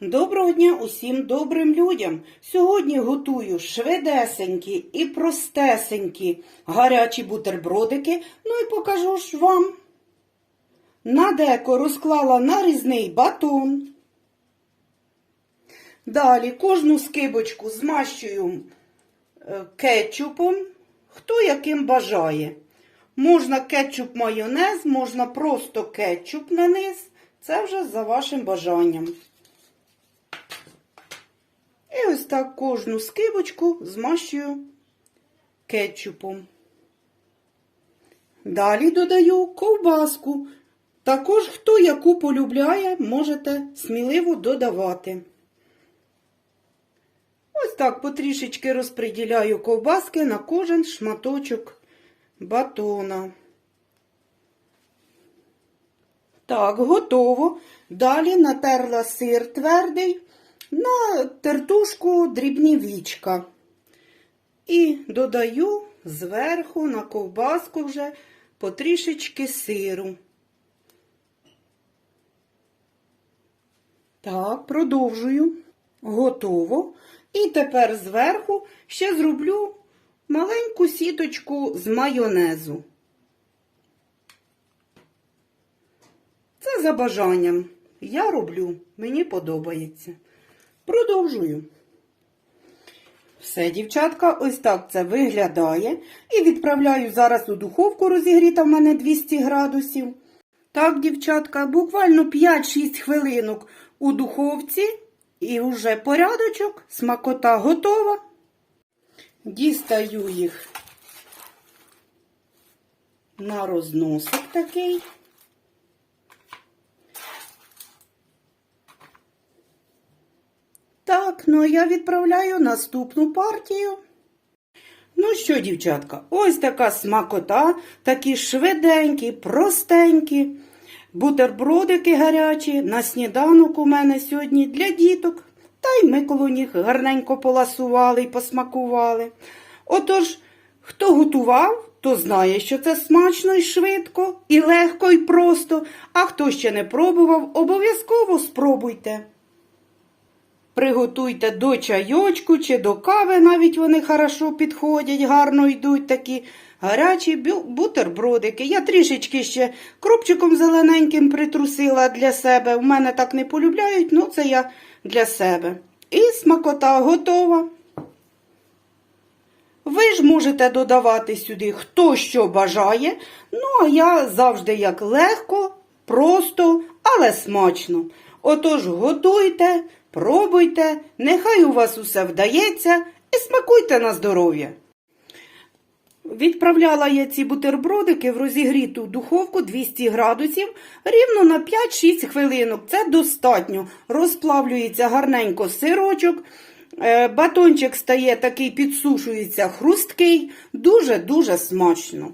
Доброго дня усім добрим людям. Сьогодні готую швидесенькі і простесенькі гарячі бутербродики, ну і покажу ж вам. На деко розклала нарізний батон. Далі кожну скибочку змащую е, кетчупом, хто яким бажає. Можна кетчуп майонез, можна просто кетчуп на низ. Це вже за вашим бажанням. Ось так кожну скибочку змащую кетчупом. Далі додаю ковбаску. Також, хто яку полюбляє, можете сміливо додавати. Ось так потрішечки розподіляю ковбаски на кожен шматочок батона. Так, готово. Далі натерла сир твердий на тертушку дрібні вічка. І додаю зверху на ковбаску вже потрішечки сиру. Так, продовжую. Готово. І тепер зверху ще зроблю маленьку сіточку з майонезу. Це за бажанням. Я роблю, мені подобається. Продовжую. Все, дівчатка, ось так це виглядає. І відправляю зараз у духовку, розігріта в мене 200 градусів. Так, дівчатка, буквально 5-6 хвилинок у духовці. І вже порядочок, смакота готова. Дістаю їх на розносик такий. Так, ну а я відправляю наступну партію. Ну що, дівчатка, ось така смакота, такі швиденькі, простенькі. Бутербродики гарячі на сніданок у мене сьогодні для діток. Та й ми коло них гарненько поласували і посмакували. Отож, хто готував, то знає, що це смачно і швидко, і легко, і просто. А хто ще не пробував, обов'язково спробуйте. Приготуйте до чайочку чи до кави, навіть вони хорошо підходять, гарно йдуть такі гарячі бутербродики. Я трішечки ще кропчиком зелененьким притрусила для себе. У мене так не полюбляють, ну це я для себе. І смакота готова. Ви ж можете додавати сюди хто що бажає. Ну, а я завжди як легко, просто, але смачно. Отож, готуйте, пробуйте, нехай у вас усе вдається і смакуйте на здоров'я. Відправляла я ці бутербродики в розігріту духовку 200 градусів рівно на 5-6 хвилинок. Це достатньо. Розплавлюється гарненько сирочок. Е, Батончик стає такий, підсушується хрусткий, дуже-дуже смачно.